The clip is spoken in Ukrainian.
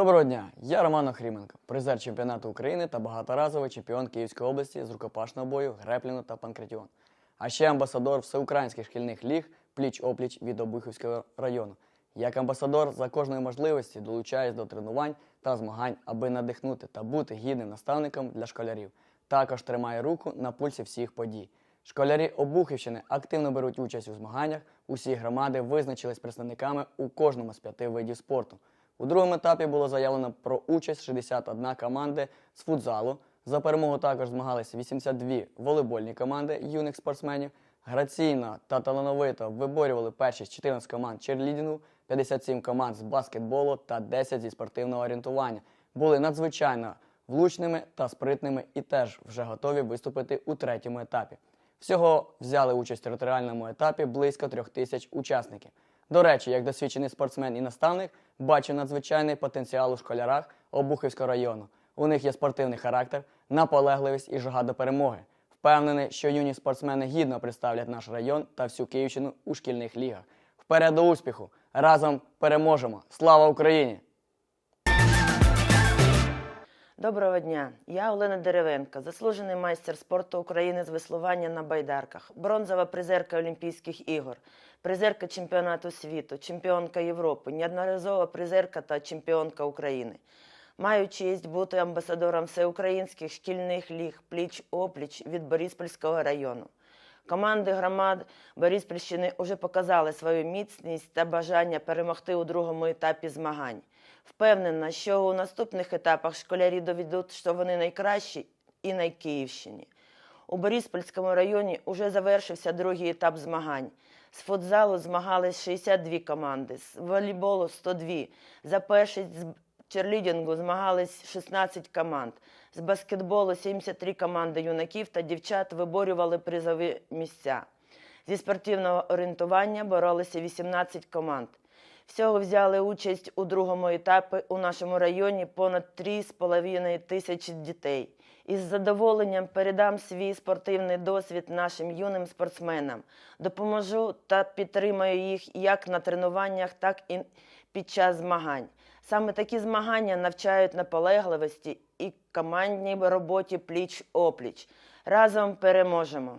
Доброго дня, я Роман Охріменко, призер чемпіонату України та багаторазовий чемпіон Київської області з рукопашного бою, грепліну та панкратіон. А ще амбасадор всеукраїнських шкільних ліг пліч-опліч від Обухівського району. Як амбасадор за кожної можливості долучаюсь до тренувань та змагань, аби надихнути та бути гідним наставником для школярів. Також тримаю руку на пульсі всіх подій. Школярі Обухівщини активно беруть участь у змаганнях. Усі громади визначились представниками у кожному з п'яти видів спорту. У другому етапі було заявлено про участь 61 команди з футзалу. За перемогу також змагались 82 волейбольні команди юних спортсменів. Граційно та талановито виборювали першість 14 команд черлідінгу, 57 команд з баскетболу та 10 зі спортивного орієнтування. Були надзвичайно влучними та спритними і теж вже готові виступити у третьому етапі. Всього взяли участь в територіальному етапі близько трьох тисяч учасників. До речі, як досвідчений спортсмен і наставник, бачу надзвичайний потенціал у школярах Обухівського району. У них є спортивний характер, наполегливість і жага до перемоги. Впевнений, що юні спортсмени гідно представлять наш район та всю Київщину у шкільних лігах. Вперед до успіху! Разом переможемо! Слава Україні! Доброго дня. Я Олена Деревенка, заслужений майстер спорту України з веслування на байдарках, бронзова призерка Олімпійських ігор, призерка чемпіонату світу, чемпіонка Європи, неодноразова призерка та чемпіонка України. Маю честь бути амбасадором всеукраїнських шкільних ліг пліч-опліч від Бориспільського району. Команди громад Бориспільщини вже показали свою міцність та бажання перемогти у другому етапі змагань. Впевнена, що у наступних етапах школярі доведуть, що вони найкращі і на Київщині. У Бориспільському районі вже завершився другий етап змагань. З футзалу змагались 62 команди, з волейболу 102. За першість черлідінгу змагались 16 команд. З баскетболу 73 команди юнаків та дівчат виборювали призові місця. Зі спортивного орієнтування боролися 18 команд. Всього взяли участь у другому етапі у нашому районі понад 3,5 тисячі дітей. Із задоволенням передам свій спортивний досвід нашим юним спортсменам. Допоможу та підтримаю їх як на тренуваннях, так і під час змагань. Саме такі змагання навчають наполегливості і командній роботі пліч-опліч. Разом переможемо!